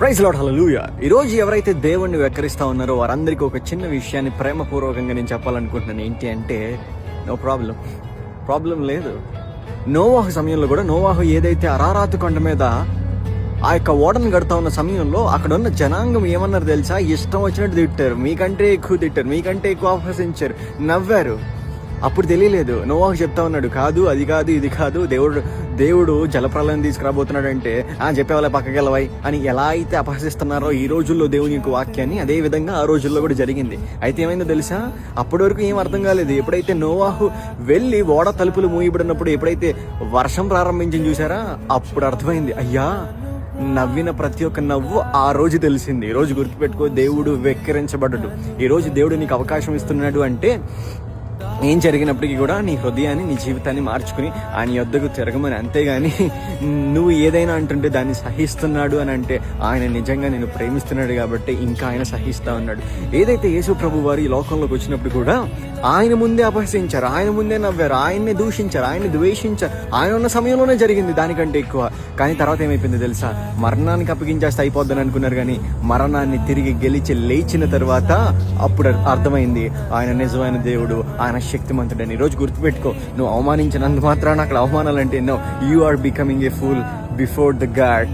Praise lord హల్లెలూయా. ఈరోజు ఎవరైతే దేవుణ్ణి వెక్కరిస్తా ఉన్నారో వారందరికీ ఒక చిన్న విషయాన్ని ప్రేమపూర్వకంగా నేను చెప్పాలనుకుంటున్నాను. ఏంటి అంటే నో ప్రాబ్లం ప్రాబ్లం లేదు. నోవాహు సమయంలో కూడా నోవాహు ఏదైతే అరారాతు కొండ మీద ఆ యొక్క ఓడను గడుతా ఉన్న సమయంలో అక్కడ ఉన్న జనాంగం ఏమన్నారు తెలుసా? ఇష్టం వచ్చినట్టు తిట్టారు. మీకంటే ఎక్కువ తిట్టారు. మీకంటే ఎక్కువ ఆహ్వాసించారు నవ్వారు. అప్పుడు తెలియలేదు. నోవాహు చెప్తా ఉన్నాడు కాదు అది కాదు ఇది కాదు దేవుడు దేవుడు జలప్రలయం తీసుకురాబోతున్నాడు అంటే ఆ చెప్పేవాళ్ళ పక్కకి వెళ్ళవాయి అని ఎలా అయితే అపహసిస్తున్నారో ఈ రోజుల్లో దేవుని యొక్క వాక్యాన్ని అదే విధంగా ఆ రోజుల్లో కూడా జరిగింది. అయితే ఏమైందో తెలుసా? అప్పటి వరకు ఏం అర్థం కాలేదు. ఎప్పుడైతే నోవాహు వెళ్ళి ఓడ తలుపులు మూయబడినప్పుడు ఎప్పుడైతే వర్షం ప్రారంభించింది చూసారా అప్పుడు అర్థమైంది అయ్యా నవ్విన ప్రతి ఒక్క నవ్వు ఆ రోజు తెలిసింది. ఈ రోజు గుర్తుపెట్టుకో దేవుడు వెక్కిరించబడ్డడు. ఈ రోజు దేవుడు నీకు అవకాశం ఇస్తున్నాడు అంటే ఏం జరిగినప్పటికీ కూడా నీ హృదయాన్ని నీ జీవితాన్ని మార్చుకుని ఆయన యొద్దకు తిరగమని అంతేగాని నువ్వు ఏదైనా అంటుంటే దాన్ని సహిస్తున్నాడు అని అంటే ఆయన నిజంగా నేను ప్రేమిస్తున్నాడు కాబట్టి ఇంకా ఆయన సహిస్తా ఉన్నాడు. ఏదైతే యేసు ప్రభు వారు ఈ లోకంలోకి వచ్చినప్పుడు కూడా ఆయన ముందే అపహసించారు ఆయన ముందే నవ్వారు ఆయన్ని దూషించారు ఆయన్ని ద్వేషించారు. ఆయన ఉన్న సమయంలోనే జరిగింది దానికంటే ఎక్కువ. కానీ తర్వాత ఏమైపోయింది తెలుసా? మరణానికి అప్పగించేస్తే అయిపోద్దని అనుకున్నారు కానీ మరణాన్ని తిరిగి గెలిచి లేచిన తర్వాత అప్పుడు అర్థమైంది ఆయన నిజమైన దేవుడు ఆయన శక్తిమంతుడని ఈ రోజు గుర్తుపెట్టుకో నువ్వు అవమానించినందు మాత్రాన అక్కడ అవమానాలు అంటే ఎన్నో. You are becoming a fool before the God